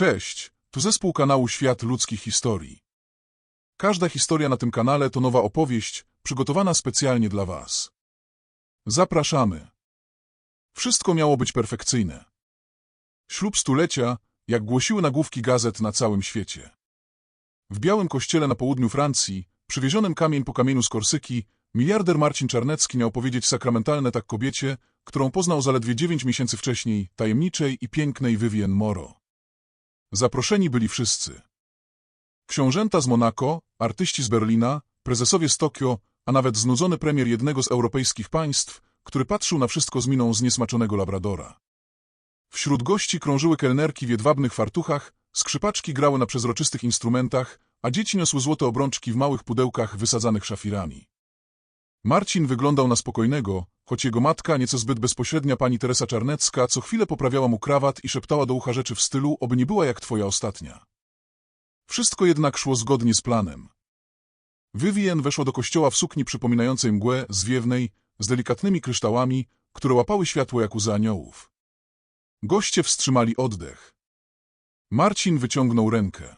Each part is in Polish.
Cześć, tu zespół kanału Świat Ludzkich Historii. Każda historia na tym kanale to nowa opowieść, przygotowana specjalnie dla Was. Zapraszamy. Wszystko miało być perfekcyjne. Ślub stulecia, jak głosiły nagłówki gazet na całym świecie. W białym kościele na południu Francji, przywiezionym kamień po kamieniu z Korsyki, miliarder Marcin Czarnecki miał powiedzieć sakramentalne tak kobiecie, którą poznał zaledwie dziewięć miesięcy wcześniej, tajemniczej i pięknej Vivienne Moro. Zaproszeni byli wszyscy. Książęta z Monako, artyści z Berlina, prezesowie z Tokio, a nawet znudzony premier jednego z europejskich państw, który patrzył na wszystko z miną zniesmaczonego labradora. Wśród gości krążyły kelnerki w jedwabnych fartuchach, skrzypaczki grały na przezroczystych instrumentach, a dzieci niosły złote obrączki w małych pudełkach wysadzanych szafirami. Marcin wyglądał na spokojnego, choć jego matka, nieco zbyt bezpośrednia pani Teresa Czarnecka, co chwilę poprawiała mu krawat i szeptała do ucha rzeczy w stylu, oby nie była jak twoja ostatnia. Wszystko jednak szło zgodnie z planem. Vivien weszła do kościoła w sukni przypominającej mgłę, zwiewnej, z delikatnymi kryształami, które łapały światło jak łzy aniołów. Goście wstrzymali oddech. Marcin wyciągnął rękę.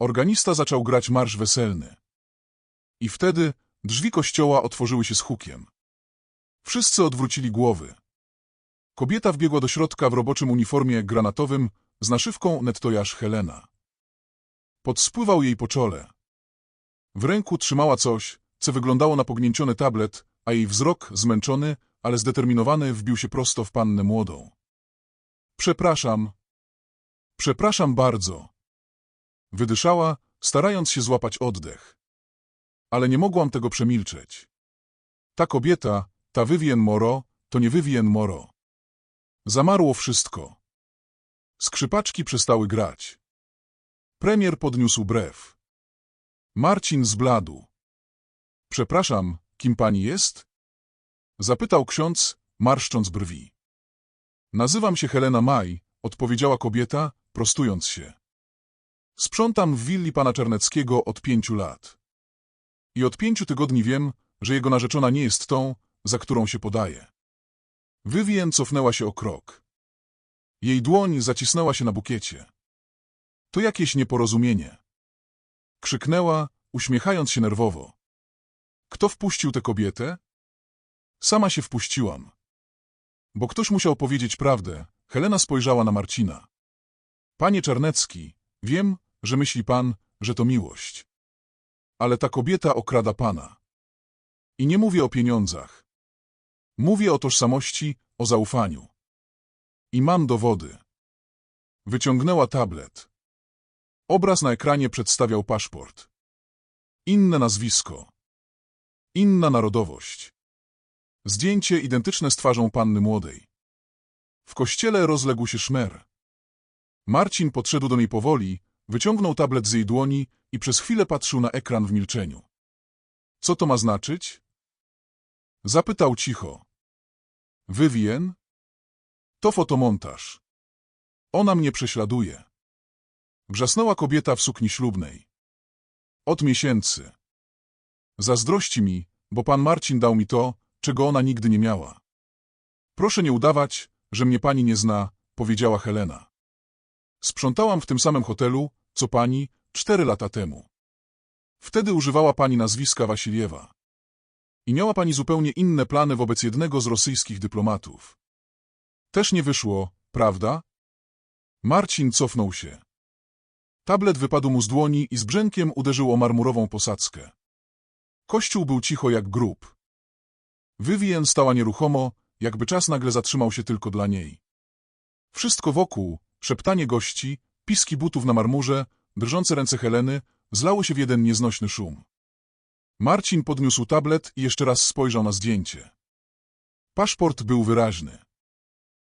Organista zaczął grać marsz weselny. I wtedy drzwi kościoła otworzyły się z hukiem. Wszyscy odwrócili głowy. Kobieta wbiegła do środka w roboczym uniformie granatowym z naszywką nettojaż Helena. Podspływał jej po czole. W ręku trzymała coś, co wyglądało na pognięciony tablet, a jej wzrok, zmęczony, ale zdeterminowany, wbił się prosto w pannę młodą. Przepraszam. Przepraszam bardzo. Wydyszała, starając się złapać oddech. Ale nie mogłam tego przemilczeć. Ta kobieta, ta Vivien Moro, to nie Vivien Moro. Zamarło wszystko. Skrzypaczki przestały grać. Premier podniósł brew. Marcin zbladł. Przepraszam, kim pani jest? Zapytał ksiądz, marszcząc brwi. Nazywam się Helena Maj, odpowiedziała kobieta, prostując się. Sprzątam w willi pana Czarneckiego od pięciu lat. I od pięciu tygodni wiem, że jego narzeczona nie jest tą, za którą się podaje. Vivien cofnęła się o krok. Jej dłoń zacisnęła się na bukiecie. To jakieś nieporozumienie. Krzyknęła, uśmiechając się nerwowo. Kto wpuścił tę kobietę? Sama się wpuściłam. Bo ktoś musiał powiedzieć prawdę. Helena spojrzała na Marcina. Panie Czarnecki, wiem, że myśli pan, że to miłość. Ale ta kobieta okrada pana. I nie mówię o pieniądzach. Mówię o tożsamości, o zaufaniu. I mam dowody. Wyciągnęła tablet. Obraz na ekranie przedstawiał paszport. Inne nazwisko. Inna narodowość. Zdjęcie identyczne z twarzą panny młodej. W kościele rozległ się szmer. Marcin podszedł do niej powoli, wyciągnął tablet z jej dłoni i przez chwilę patrzył na ekran w milczeniu. Co to ma znaczyć? Zapytał cicho. Vivien? To fotomontaż. Ona mnie prześladuje. Wrzasnęła kobieta w sukni ślubnej. Od miesięcy. Zazdrości mi, bo pan Marcin dał mi to, czego ona nigdy nie miała. Proszę nie udawać, że mnie pani nie zna, powiedziała Helena. Sprzątałam w tym samym hotelu, co pani, cztery lata temu. Wtedy używała pani nazwiska Wasiliewa. I miała pani zupełnie inne plany wobec jednego z rosyjskich dyplomatów. Też nie wyszło, prawda? Marcin cofnął się. Tablet wypadł mu z dłoni i z brzękiem uderzył o marmurową posadzkę. Kościół był cicho jak grób. Vivien stała nieruchomo, jakby czas nagle zatrzymał się tylko dla niej. Wszystko wokół, szeptanie gości, piski butów na marmurze, drżące ręce Heleny, zlało się w jeden nieznośny szum. Marcin podniósł tablet i jeszcze raz spojrzał na zdjęcie. Paszport był wyraźny.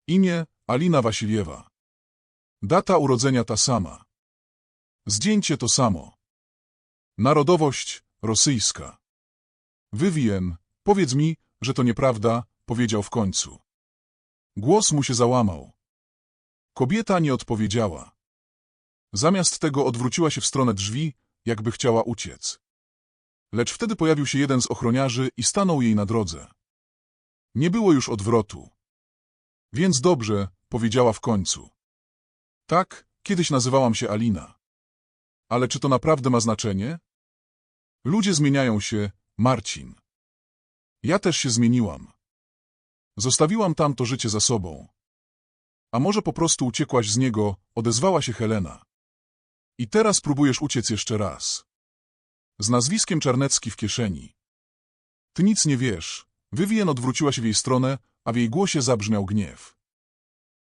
Imię Alina Wasiliewa. Data urodzenia ta sama. Zdjęcie to samo. Narodowość rosyjska. Vivien, powiedz mi, że to nieprawda, powiedział w końcu. Głos mu się załamał. Kobieta nie odpowiedziała. Zamiast tego odwróciła się w stronę drzwi, jakby chciała uciec. Lecz wtedy pojawił się jeden z ochroniarzy i stanął jej na drodze. Nie było już odwrotu. Więc dobrze, powiedziała w końcu. Tak, Kiedyś nazywałam się Alina. Ale czy to naprawdę ma znaczenie? Ludzie zmieniają się, Marcin. Ja też się zmieniłam. Zostawiłam tamto życie za sobą. A może po prostu uciekłaś z niego, odezwała się Helena. I teraz próbujesz uciec jeszcze raz. Z nazwiskiem Czarnecki w kieszeni. Ty nic nie wiesz. Vivien odwróciła się w jej stronę, a w jej głosie zabrzmiał gniew.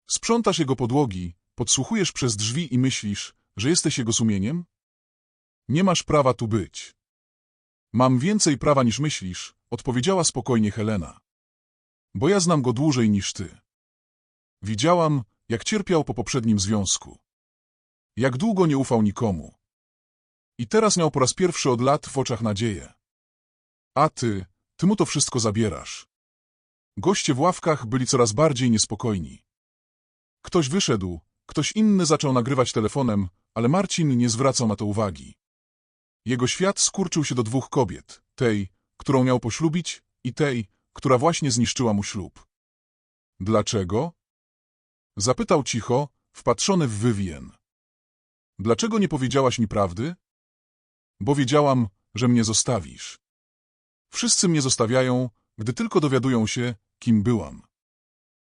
Sprzątasz jego podłogi, podsłuchujesz przez drzwi i myślisz, że jesteś jego sumieniem? Nie masz prawa tu być. Mam więcej prawa niż myślisz, odpowiedziała spokojnie Helena. Bo ja znam go dłużej niż ty. Widziałam, jak cierpiał po poprzednim związku. Jak długo nie ufał nikomu. I teraz miał po raz pierwszy od lat w oczach nadzieję. A ty, ty mu to wszystko zabierasz. Goście w ławkach byli coraz bardziej niespokojni. Ktoś wyszedł, ktoś inny zaczął nagrywać telefonem, ale Marcin nie zwracał na to uwagi. Jego świat skurczył się do dwóch kobiet, tej, którą miał poślubić i tej, która właśnie zniszczyła mu ślub. Dlaczego? Zapytał cicho, wpatrzony w Vivien. Dlaczego nie powiedziałaś mi prawdy? Bo wiedziałam, że mnie zostawisz. Wszyscy mnie zostawiają, gdy tylko dowiadują się, kim byłam.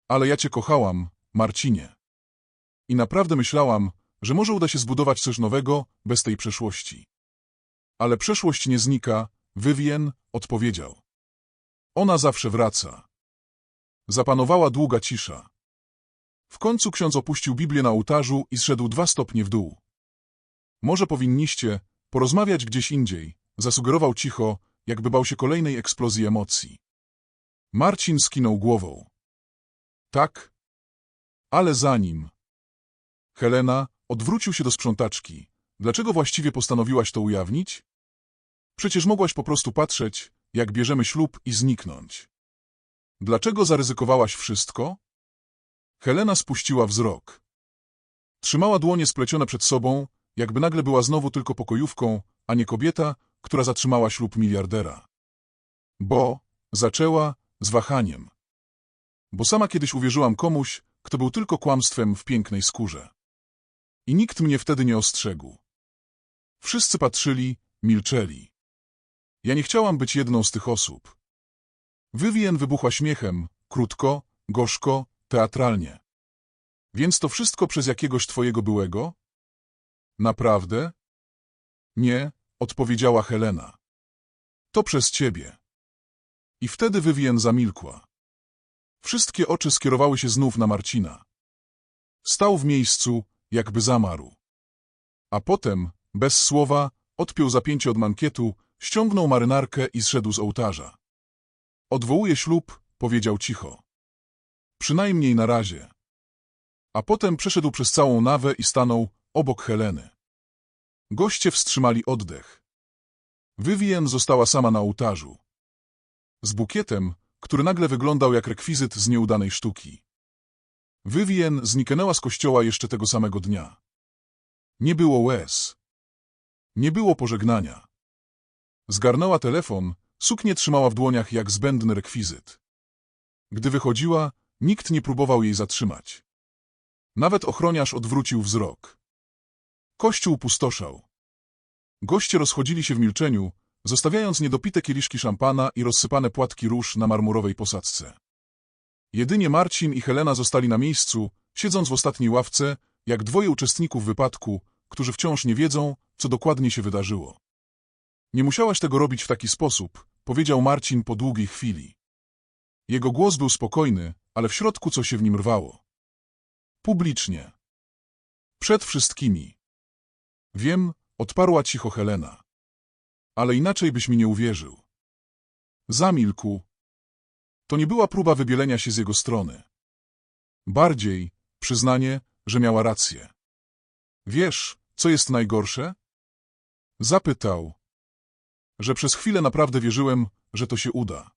Ale ja cię kochałam, Marcinie. I naprawdę myślałam, że może uda się zbudować coś nowego bez tej przeszłości. Ale przeszłość nie znika, Vivien odpowiedział. Ona zawsze wraca. Zapanowała długa cisza. W końcu ksiądz opuścił Biblię na ołtarzu i zszedł dwa stopnie w dół. Może powinniście porozmawiać gdzieś indziej, zasugerował cicho, jakby bał się kolejnej eksplozji emocji. Marcin skinął głową. Tak? Ale zanim... Helena odwrócił się do sprzątaczki. Dlaczego właściwie postanowiłaś to ujawnić? Przecież mogłaś po prostu patrzeć, jak bierzemy ślub i zniknąć. Dlaczego zaryzykowałaś wszystko? Helena spuściła wzrok. Trzymała dłonie splecione przed sobą, jakby nagle była znowu tylko pokojówką, a nie kobieta, która zatrzymała ślub miliardera. Bo, zaczęła, z wahaniem. Bo sama kiedyś uwierzyłam komuś, kto był tylko kłamstwem w pięknej skórze. I nikt mnie wtedy nie ostrzegł. Wszyscy patrzyli, milczeli. Ja nie chciałam być jedną z tych osób. Vivien wybuchła śmiechem, krótko, gorzko, teatralnie. Więc to wszystko przez jakiegoś twojego byłego? Naprawdę? Nie, odpowiedziała Helena. To przez ciebie. I wtedy Vivien zamilkła. Wszystkie oczy skierowały się znów na Marcina. Stał w miejscu, jakby zamarł. A potem, bez słowa, odpiął zapięcie od mankietu, ściągnął marynarkę i zszedł z ołtarza. Odwołuję ślub, powiedział cicho. Przynajmniej na razie. A potem przeszedł przez całą nawę i stanął obok Heleny. Goście wstrzymali oddech. Vivien została sama na ołtarzu. Z bukietem, który nagle wyglądał jak rekwizyt z nieudanej sztuki. Vivien zniknęła z kościoła jeszcze tego samego dnia. Nie było łez. Nie było pożegnania. Zgarnęła telefon, suknię trzymała w dłoniach jak zbędny rekwizyt. Gdy wychodziła, nikt nie próbował jej zatrzymać. Nawet ochroniarz odwrócił wzrok. Kościół pustoszał. Goście rozchodzili się w milczeniu, zostawiając niedopite kieliszki szampana i rozsypane płatki róż na marmurowej posadzce. Jedynie Marcin i Helena zostali na miejscu, siedząc w ostatniej ławce, jak dwoje uczestników wypadku, którzy wciąż nie wiedzą, co dokładnie się wydarzyło. Nie musiałaś tego robić w taki sposób, powiedział Marcin po długiej chwili. Jego głos był spokojny, ale w środku coś się w nim rwało. Publicznie. Przed wszystkimi. Wiem, odparła cicho Helena. Ale inaczej byś mi nie uwierzył. Zamilkł. To nie była próba wybielenia się z jego strony. Bardziej przyznanie, że miała rację. Wiesz, co jest najgorsze? Zapytał. Że przez chwilę naprawdę wierzyłem, że to się uda.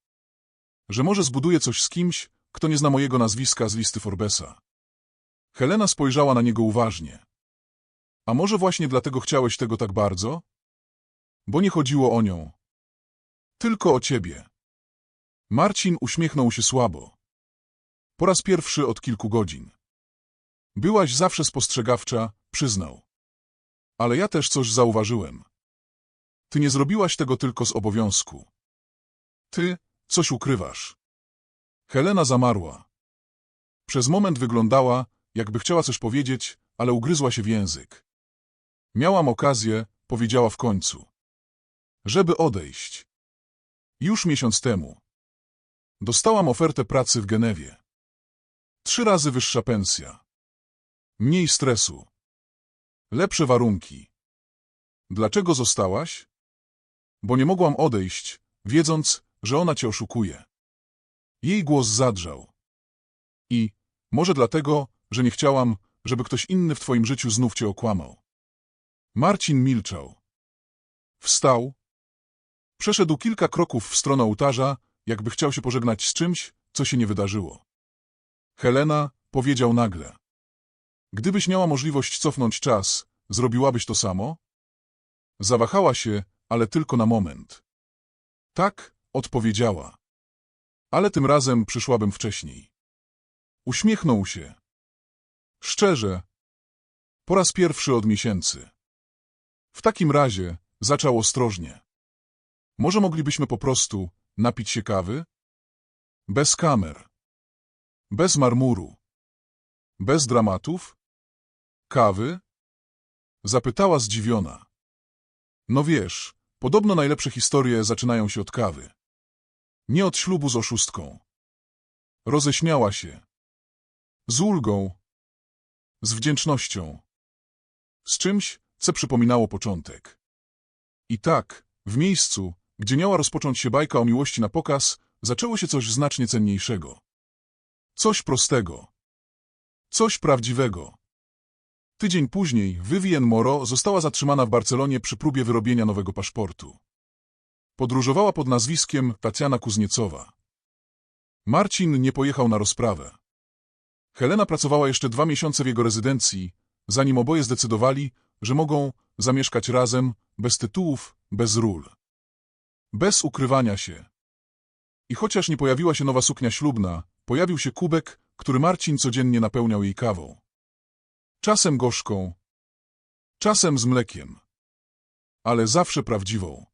Że może zbuduję coś z kimś, kto nie zna mojego nazwiska z listy Forbesa. Helena spojrzała na niego uważnie. A może właśnie dlatego chciałeś tego tak bardzo? Bo nie chodziło o nią. Tylko o ciebie. Marcin uśmiechnął się słabo. Po raz pierwszy od kilku godzin. Byłaś zawsze spostrzegawcza, przyznał. Ale ja też coś zauważyłem. Ty nie zrobiłaś tego tylko z obowiązku. Ty coś ukrywasz. Helena zamarła. Przez moment wyglądała, jakby chciała coś powiedzieć, ale ugryzła się w język. Miałam okazję, powiedziała w końcu. Żeby odejść. Już miesiąc temu. Dostałam ofertę pracy w Genewie. Trzy razy wyższa pensja. Mniej stresu. Lepsze warunki. Dlaczego zostałaś? Bo nie mogłam odejść, wiedząc, że ona cię oszukuje. Jej głos zadrżał. I, może dlatego, że nie chciałam, żeby ktoś inny w twoim życiu znów cię okłamał. Marcin milczał. Wstał. Przeszedł kilka kroków w stronę ołtarza, jakby chciał się pożegnać z czymś, co się nie wydarzyło. Helena powiedział nagle. Gdybyś miała możliwość cofnąć czas, zrobiłabyś to samo? Zawahała się, ale tylko na moment. Tak, odpowiedziała. Ale tym razem przyszłabym wcześniej. Uśmiechnął się. Szczerze. Po raz pierwszy od miesięcy. W takim razie zaczął ostrożnie. Może moglibyśmy po prostu napić się kawy? Bez kamer. Bez marmuru. Bez dramatów? Kawy? Zapytała zdziwiona. No wiesz, podobno najlepsze historie zaczynają się od kawy. Nie od ślubu z oszustką. Roześmiała się. Z ulgą. Z wdzięcznością. Z czymś, co przypominało początek. I tak, w miejscu, gdzie miała rozpocząć się bajka o miłości na pokaz, zaczęło się coś znacznie cenniejszego. Coś prostego. Coś prawdziwego. Tydzień później Vivien Moro została zatrzymana w Barcelonie przy próbie wyrobienia nowego paszportu. Podróżowała pod nazwiskiem Tatiana Kuzniecowa. Marcin nie pojechał na rozprawę. Helena pracowała jeszcze dwa miesiące w jego rezydencji, zanim oboje zdecydowali, że mogą zamieszkać razem, bez tytułów, bez ról. Bez ukrywania się. I chociaż nie pojawiła się nowa suknia ślubna, pojawił się kubek, który Marcin codziennie napełniał jej kawą. Czasem gorzką, czasem z mlekiem, ale zawsze prawdziwą.